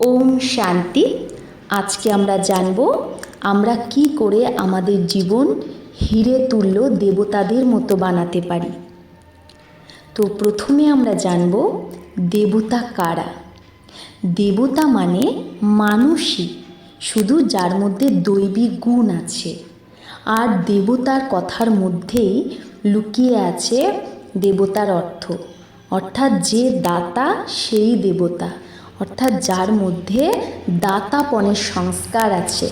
ওম শান্তি। আজকে আমরা জানব, আমরা কি করে আমাদের জীবন হিরে তুল্য দেবতাদের মতো বানাতে পারি। তো প্রথমে আমরা জানব, দেবতা কারা? দেবতা মানে মানুষই, শুধু যার মধ্যে দৈবিক গুণ আছে। আর দেবতার কথার মধ্যেই লুকিয়ে আছে দেবতার অর্থ। অর্থাৎ যে দাতা, সেই দেবতা। অর্থাৎ যার মধ্যে দাতাপণের সংস্কার আছে।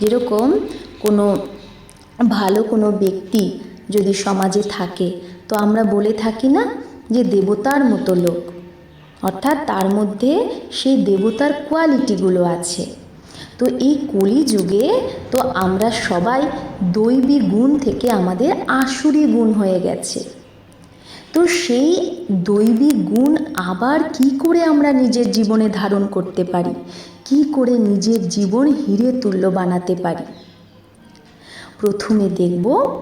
যেরকম কোনো ভালো কোনো ব্যক্তি যদি সমাজে থাকে, তো আমরা বলে থাকি না যে দেবতার মতো লোক। অর্থাৎ তার মধ্যে সেই দেবতার কোয়ালিটিগুলো আছে। তো এই কলিযুগে তো আমরা সবাই দৈবী গুণ থেকে আমাদের আসুরি গুণ হয়ে গেছে। তো সেই দৈবিক গুণ আবার কি করে আমরা নিজের জীবনে ধারণ করতে পারি? কি করে নিজের জীবন হিরে তুল্য বানাতে পারি? প্রথমে দেখব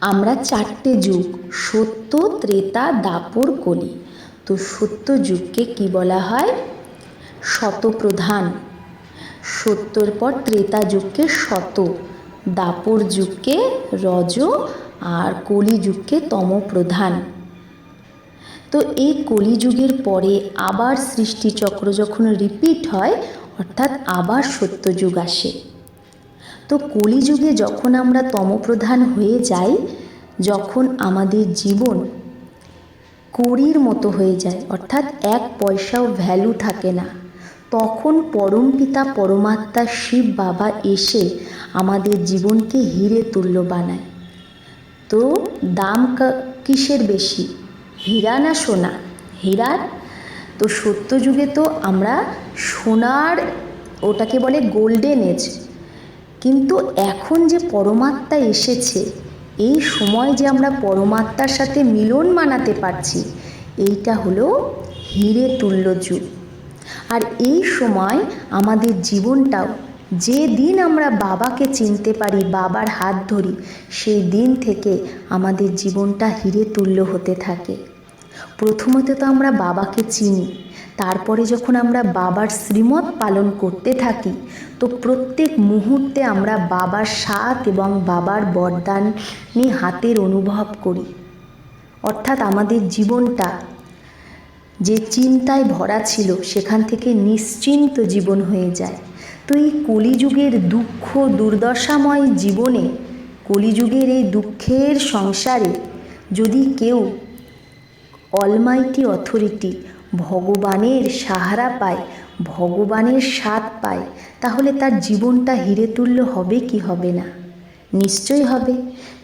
আমরা চারটে যুগ, সত্য, ত্রেতা, দাপর, কলি। তো সত্য যুগকে কি বলা হয়? শতপ্রধান। সত্যর পর ত্রেতা যুগকে শত, দাপর যুগকে রজ আর কলিযুগকে তমপ্রধান। তো এই কলিযুগের পরে আবার সৃষ্টিচক্র যখন রিপিট হয়, অর্থাৎ আবার সত্যযুগ আসে। তো কলিযুগে যখন আমরা তমপ্রধান হয়ে যাই, যখন আমাদের জীবন কড়ির মতো হয়ে যায়, অর্থাৎ এক পয়সাও ভ্যালু থাকে না, তখন পরমপিতা পরমাত্মা, শিব, বাবা এসে আমাদের জীবনকে হিরে তুল্য বানায়। তো দাম কিসের বেশি? হীরা না সোনা? হীরার? তো সত্য যুগে তো আমরা সোনার ওটাকে বলে গোল্ডেন এজ। কিন্তু এখন যে পরমাত্মা এসেছে, এই সময় যে আমরা পরমাত্মার সাথে মিলন মানাতে পারছি, এইটা হলো হিরে তুল্য যুগ। আর এই সময় আমাদের জীবনটাও যে দিন আমরা বাবাকে চিনতে পারি, বাবার হাত ধরি, সেই দিন থেকে আমাদের জীবনটা হিরে তুল্য হতে থাকে। প্রথমত তো আমরা বাবাকে চিনি, তারপরে যখন আমরা বাবার শ্রীমত পালন করতে থাকি, তো প্রত্যেক মুহূর্তে আমরা বাবার সাথ এবং বাবার বরদানি হাতের অনুভব করি। অর্থাৎ আমাদের জীবনটা যে চিন্তায় ভরা ছিল, সেখান থেকে নিশ্চিন্ত জীবন হয়ে যায়। তো এই কলিযুগের দুঃখ দুর্দশাময় জীবনে, কলিযুগের এই দুঃখের সংসারে যদি কেউ অলমাইটি অথরিটি ভগবানের সাহারা পায়, ভগবানের স্বাদ পায়, তাহলে তার জীবনটা হিরে তুল্য হবে কি হবে না? নিশ্চয়ই হবে।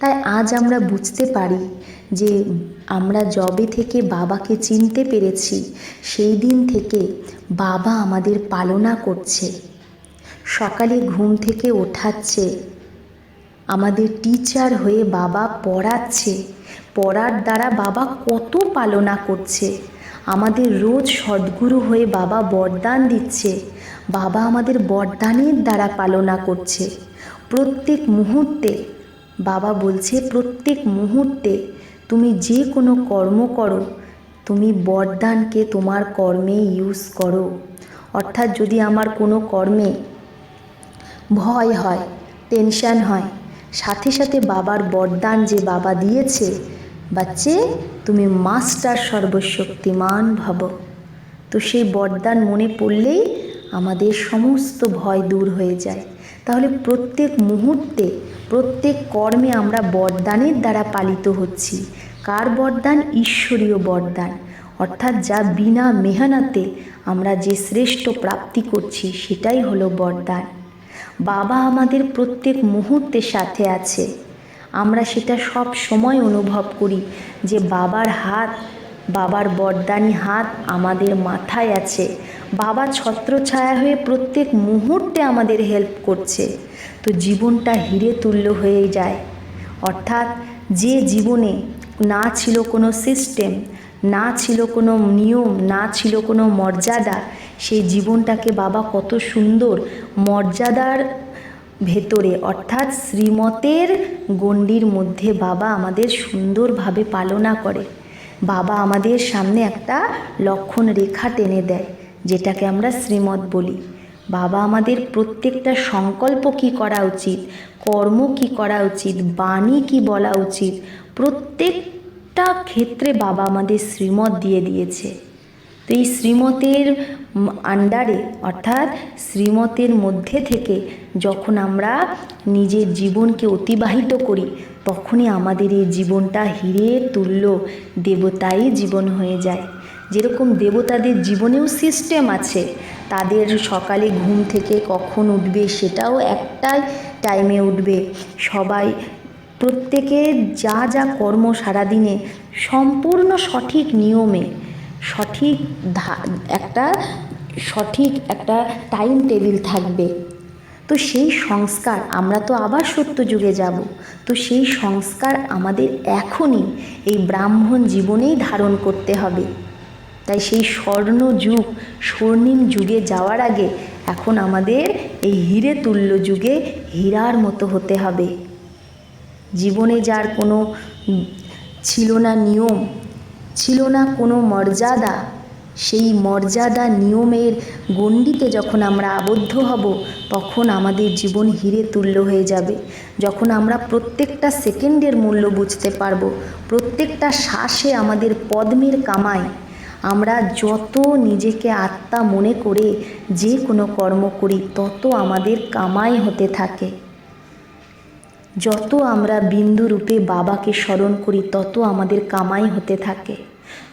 তাই আজ আমরা বুঝতে পারি যে আমরা জবে থেকে বাবাকে চিনতে পেরেছি, সেই দিন থেকে বাবা আমাদের পালনা করছে। সকালে ঘুম থেকে ওঠাচ্ছে। আমাদের টিচার হয়ে বাবা পড়াচ্ছে। পড়ার দ্বারা বাবা কত পালনা করছে। আমাদের রোজ সদ্গুরু হয়ে বাবা বরদান দিচ্ছে। বাবা আমাদের বরদানের দ্বারা পালনা করছে। প্রত্যেক মুহূর্তে, বাবা বলছে, প্রত্যেক মুহূর্তে তুমি যে কোনো কর্ম করো, তুমি বরদানকে তোমার কর্মে ইউজ করো। অর্থাৎ যদি আমার কোনো কর্মে ভয় হয় টেনশান হয়। সাথে সাথে বাবার বরদান যে বাবা দিয়েছে, বাচ্চে, তুমি মাস্টার সর্বশক্তিমান ভব। তো সেই বরদান মনে পড়লেই আমাদের সমস্ত ভয় দূর হয়ে যায়। তাহলে প্রত্যেক মুহূর্তে, প্রত্যেক কর্মে আমরা বরদানের দ্বারা পালিত হচ্ছি। কার বরদান? ঈশ্বরীয় বরদান। অর্থাৎ যা বিনা মেহনাতে আমরা যে শ্রেষ্ঠ প্রাপ্তি করছি, সেটাই হলো বরদান। বাবা আমাদের প্রত্যেক মুহূর্তের সাথে আছে। আমরা সেটা সব সময় অনুভব করি যে বাবার হাত, বাবার বরদানি হাত আমাদের মাথায় আছে। বাবা ছত্রছায়া হয়ে প্রত্যেক মুহূর্তে আমাদের হেল্প করছে। তো জীবনটা হিরে তুল্য হয়ে যায়। অর্থাৎ যে জীবনে না ছিল কোনো সিস্টেম না ছিল কোনো নিয়ম, না ছিল কোনো মর্যাদা, সেই জীবনটাকে বাবা কত সুন্দর মর্যাদার ভেতরে, অর্থাৎ শ্রীমতের গণ্ডির মধ্যে বাবা আমাদের সুন্দরভাবে পালনা করে। বাবা আমাদের সামনে একটা লক্ষণ রেখা টেনে দেয়, যেটাকে আমরা শ্রীমত বলি। বাবা আমাদের প্রত্যেকটা সংকল্প কি করা উচিত, কর্ম কি করা উচিত, বাণী কি বলা উচিত প্রত্যেকটা ক্ষেত্রে বাবা আমাদের শ্রীমত দিয়ে দিয়েছে। তো এই শ্রীমতের আন্ডারে অর্থাৎ শ্রীমতের মধ্যে থেকে যখন আমরা নিজের জীবনকে অতিবাহিত করি, তখনই আমাদের এই জীবনটা হিরে তুল্য দেবতাই জীবন হয়ে যায়। যেরকম দেবতাদের জীবনেও সিস্টেম আছে, তাদের সকালে ঘুম থেকে কখন উঠবে সেটাও একটাই টাইমে উঠবে। সবাই প্রত্যেকের যা যা কর্ম সারাদিনে সম্পূর্ণ সঠিক নিয়মে, সঠিক একটা সঠিক একটা টাইম টেবিল থাকবে। তো সেই সংস্কার আমরা তো আবার সত্য যুগে যাব। তো সেই সংস্কার আমাদের এখনই এই ব্রাহ্মণ জীবনেই ধারণ করতে হবে। তাই সেই স্বর্ণ যুগ, স্বর্ণিম যুগে যাওয়ার আগে এখন আমাদের এই হিরে তুল্য যুগে হীরার মতো হতে হবে। জীবনে যার কোনো ছিল না নিয়ম, ছিল না কোনো মর্যাদা, সেই মর্যাদা নিয়মের গণ্ডিতে যখন আমরা আবদ্ধ হব, তখন আমাদের জীবন হিরে তুল্য হয়ে যাবে। যখন আমরা প্রত্যেকটা সেকেন্ডের মূল্য বুঝতে পারব, প্রত্যেকটা শ্বাসে আমাদের পদ্মের কামায় আমরা যত নিজেকে আত্মা মনে করে যে কোনো কর্ম করি, তত আমাদের কামাই হতে থাকে। যত আমরা বিন্দু রূপে বাবাকে স্মরণ করি, তত আমাদের কামাই হতে থাকে।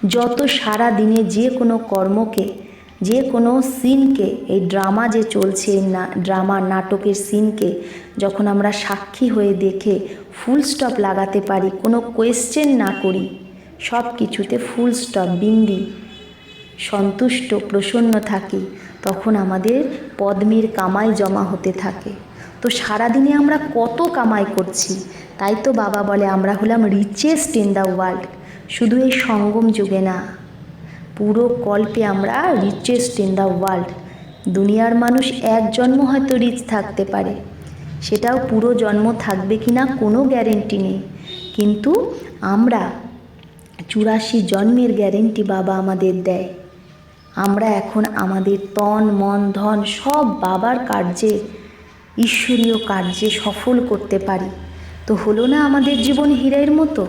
যত সারা দিনে যে কোনো কর্মকে, যে কোনো সিনকে, এই ড্রামা যে চলছে, না, ড্রামা, নাটকের সিনকে, যখন আমরা সাক্ষী হয়ে দেখে ফুল স্টপ লাগাতে পারি, কোনো কোয়েশ্চেন না করি সব কিছুতে ফুল স্টপ, বিন্দি, সন্তুষ্ট, প্রসন্ন থাকি, তখন আমাদের পদ্মের কামাই জমা হতে থাকে। তো সারাদিনে আমরা কত কামাই করছি? তাই তো বাবা বলে, আমরা হলাম রিচেস্ট ইন দ্য ওয়ার্ল্ড শুধু এই সঙ্গম যুগে না, পুরো কল্পে আমরা রিচেস্ট ইন দ্য ওয়ার্ল্ড দুনিয়ার মানুষ এক জন্ম হয়তো রিচ থাকতে পারে, সেটাও পুরো জন্ম থাকবে কি না কোনো গ্যারেন্টি নেই। কিন্তু আমরা চুরাশি জন্মের গ্যারেন্টি বাবা আমাদের দেয়। আমরা এখন আমাদের তন, মন, ধন সব বাবার কার্যে ঈশ্বরীয় কার্যে সফল করতে পারি। তো হলো না আমাদের জীবন হীরের মতো?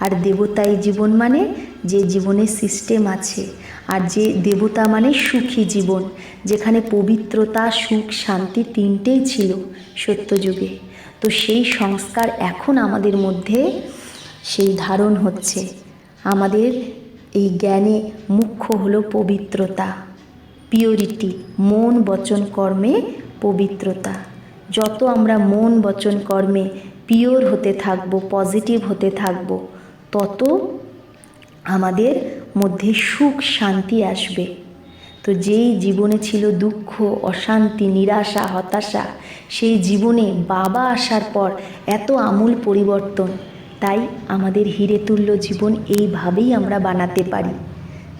আর দেবতাই জীবন মানে যে জীবনের সিস্টেম আছে, আর যে দেবতা মানে সুখী জীবন, যেখানে পবিত্রতা, সুখ, শান্তি তিনটেই ছিল সত্যযুগে। তো সেই সংস্কার এখন আমাদের মধ্যে সেই ধারণ হচ্ছে। আমাদের এই জ্ঞানে মুখ্য হলো পবিত্রতা পিওরিটি মন, বচন, কর্মে পবিত্রতা। যত আমরা মন বচন কর্মে পিওর হতে থাকব পজিটিভ হতে থাকব, তত আমাদের মধ্যে সুখ, শান্তি আসবে। তো যেই জীবনে ছিল দুঃখ, অশান্তি, নিরাশা, হতাশা, সেই জীবনে বাবা আসার পর এত আমূল পরিবর্তন, তাই আমাদের হিরে তুল্য জীবন এইভাবেই আমরা বানাতে পারি।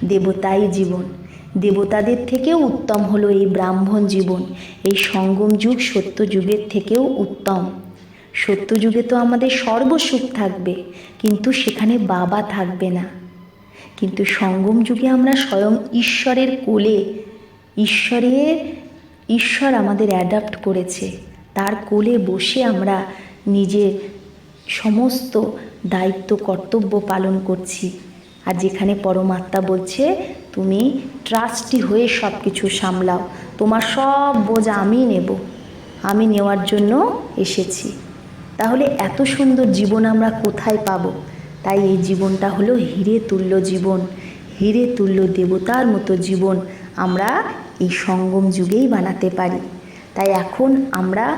দেবতাই জীবন। দেবতাদের থেকেও উত্তম হলো এই ব্রাহ্মণ জীবন। এই সঙ্গম যুগ সত্য যুগের থেকেও উত্তম। সত্য যুগে তো আমাদের সর্বসুখ থাকবে, কিন্তু সেখানে বাবা থাকবে না। কিন্তু সঙ্গম যুগে আমরা স্বয়ং ঈশ্বরের কোলে, ঈশ্বরের, ঈশ্বর আমাদের অ্যাডাপ্ট করেছে। তার কোলে বসে আমরা নিজের সমস্ত দায়িত্ব, কর্তব্য পালন করছি। আর যেখানে পরমাত্মা বলছে তুমি ট্রাস্টি হয়ে সব কিছু সামলাও। তোমার সব বোঝা আমি নেব। আমি নেওয়ার জন্য এসেছি। তাহলে এত সুন্দর জীবন আমরা কোথায় পাবো? তাই এই জীবনটা হলো হিরে তুল্য জীবন। হিরে তুল্য দেবতার মতো জীবন আমরা এই সঙ্গম যুগেই বানাতে পারি। তাই এখন আমরা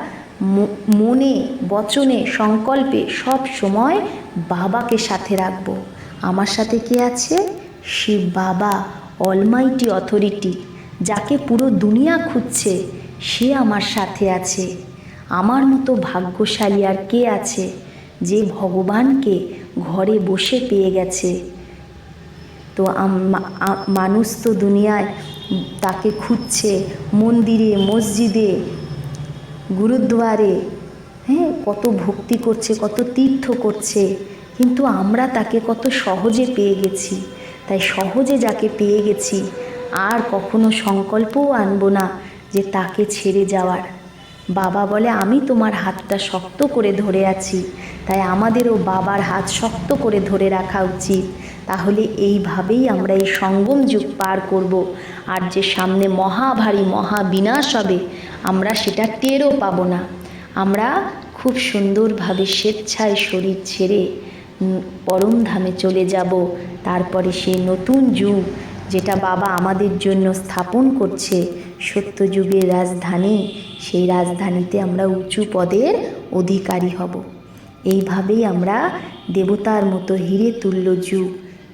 মনে, বচনে, সংকল্পে সব সময় বাবাকে সাথে রাখব। আমার সাথে কে আছে? শিব বাবা। অলমাইটি অথরিটি যাকে পুরো দুনিয়া খুঁজছে, সে আমার সাথে আছে। আমার মতো ভাগ্যশালী আর কে আছে, যে ভগবানকে ঘরে বসে পেয়ে গেছে? তো মানুষ তো দুনিয়ায় তাকে খুঁজছে মন্দিরে, মসজিদে, গুরুদ্বারে। হ্যাঁ কত ভক্তি করছে, কত তীর্থ করছে, কিন্তু আমরা তাকে কত সহজে পেয়ে গেছি। তাই সহজে যাকে পেয়ে গেছি, আর কখনো সংকল্পও আনব না যে তাকে ছেড়ে যাওয়ার। বাবা বলে, আমি তোমার হাতটা শক্ত করে ধরে আছি, তাই আমাদেরও বাবার হাত শক্ত করে ধরে রাখা উচিত। তাহলে এইভাবেই আমরা এই সঙ্গম যুগ পার করব, আর যে সামনে মহাভারী মহা বিনাশ হবে, আমরা সেটা টেরও পাবো না। আমরা খুব সুন্দরভাবে স্বেচ্ছায় শরীর ছেড়ে পরম ধামে চলে যাব। তারপরে সেই নতুন যুগ, যেটা বাবা আমাদের জন্য স্থাপন করছে সত্যযুগের রাজধানী, সেই রাজধানীতে আমরা উঁচু পদের অধিকারী হব। এইভাবেই আমরা দেবতার মতো হিরে তুল্য যুগ,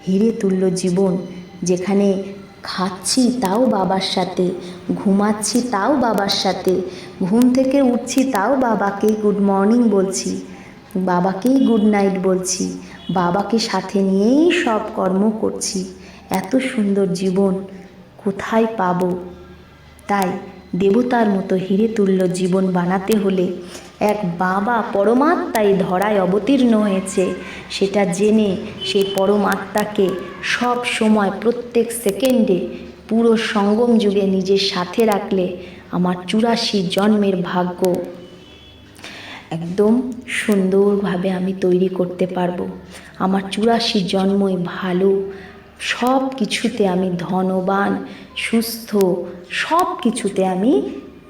হিরে তুল্য জীবন, যেখানে খাচ্ছি তাও বাবার সাথে, ঘুমাচ্ছি তাও বাবার সাথে, ঘুম থেকে উঠছি তাও বাবাকে গুড মর্নিং বলছি। বাবাকেই গুড নাইট বলছি। বাবাকে সাথে নিয়েই সব কর্ম করছি। এত সুন্দর জীবন, কোথায় পাবো? তাই দেবতার মতো হিরে তুল্য জীবন বানাতে হলে এক বাবা পরমাত্মায় ধরায় অবতীর্ণ হয়েছে। সেটা জেনে সেই পরমাত্মাকে সব সময় প্রত্যেক সেকেন্ডে পুরো সঙ্গম যুগে নিজের সাথে রাখলে আমার চুরাশি জন্মের ভাগ্য একদম সুন্দরভাবে আমি তৈরি করতে পারব। আমার চুরাশি জন্মই ভালো। সব কিছুতে আমি ধনবান, সুস্থ সব কিছুতে আমি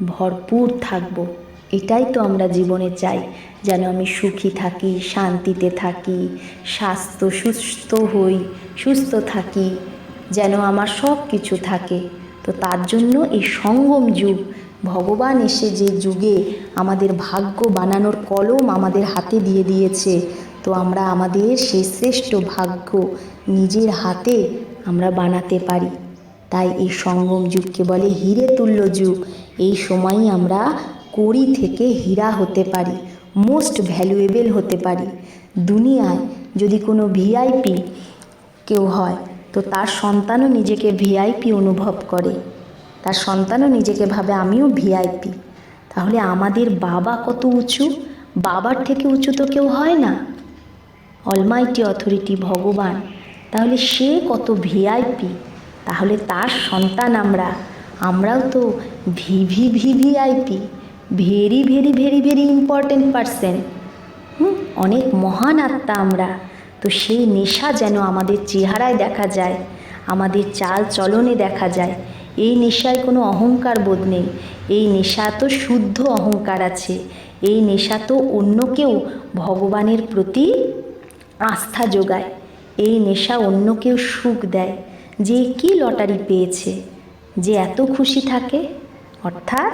ভরপুর থাকব। এটাই তো আমরা জীবনে চাই, যেন আমি সুখী থাকি, শান্তিতে থাকি, স্বাস্থ্য সুস্থ হই, সুস্থ থাকি, যেন আমার সব কিছু থাকে। তো তার জন্য এই সঙ্গম যুগ ভগবান এসে যে যুগে আমাদের ভাগ্য বানানোর কলম আমাদের হাতে দিয়ে দিয়েছে, তো আমরা আমাদের সেই শ্রেষ্ঠ ভাগ্য নিজের হাতে আমরা বানাতে পারি। তাই এই সঙ্গম যুগকে বলে হিরে তুল্য যুগ। এই সময়ই আমরা কড়ি থেকে হীরা হতে পারি, মোস্ট ভ্যালুয়েবল হতে পারি। দুনিয়ায় যদি কোনো ভিআইপি কেউ হয়, তো তার সন্তানও নিজেকে ভিআইপি অনুভব করে। তার সন্তানও নিজেকে ভাবে আমিও ভিআইপি তাহলে আমাদের বাবা কত উঁচু? বাবার থেকে উঁচু তো কেউ হয় না। অলমাইটি অথরিটি ভগবান। তাহলে সে কত ভিআইপি তাহলে তার সন্তান আমরা। আমরাও তো VV VVIP very very very very important person hmm, অনেক মহান আত্মা আমরা। তো সেই নেশা যেন আমাদের চেহারায় দেখা যায়, আমাদের চাল চলনে দেখা যায় এই নেশায় কোনো অহংকার বোধ নেই। এই নেশা তো শুদ্ধ অহংকার আছে। এই নেশা তো অন্যকেও ভগবানের প্রতি আস্থা যোগায়। এই নেশা অন্যকেও সুখ দেয়। যে কি লটারি পেয়েছে? যে এত খুশি থাকে? অর্থাৎ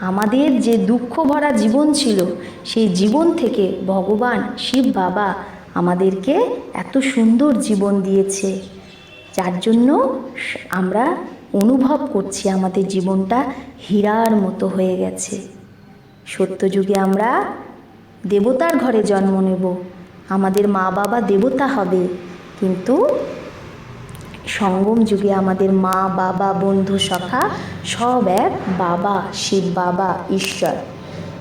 আমাদের যে দুঃখ ভরা জীবন ছিল, সেই জীবন থেকে ভগবান, শিব বাবা আমাদেরকে এত সুন্দর জীবন দিয়েছে। যার জন্য আমরা অনুভব করছি আমাদের জীবনটা হীরার মতো হয়ে গেছে সত্যযুগে আমরা দেবতার ঘরে জন্ম নেব আমাদের মা বাবা দেবতা হবে কিন্তু সঙ্গম যুগে আমাদের মা বাবা বন্ধু সখা সব এক বাবা শিব বাবা ঈশ্বর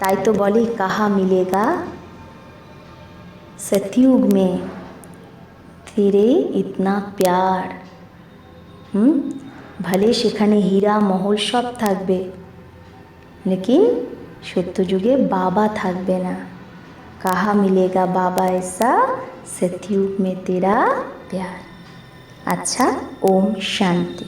তাই তো বলে কাহা মিলেগা सतयुग में तेरे इतना प्यार হুম ভালে সেখানে হীরা, মহল সব থাকবে। লেকিন সত্যযুগে বাবা থাকবে না। কাহা মিলেগা বাবা এসা? সত্যুগ মে তেরা প্যার। আচ্ছা ওম শান্তি।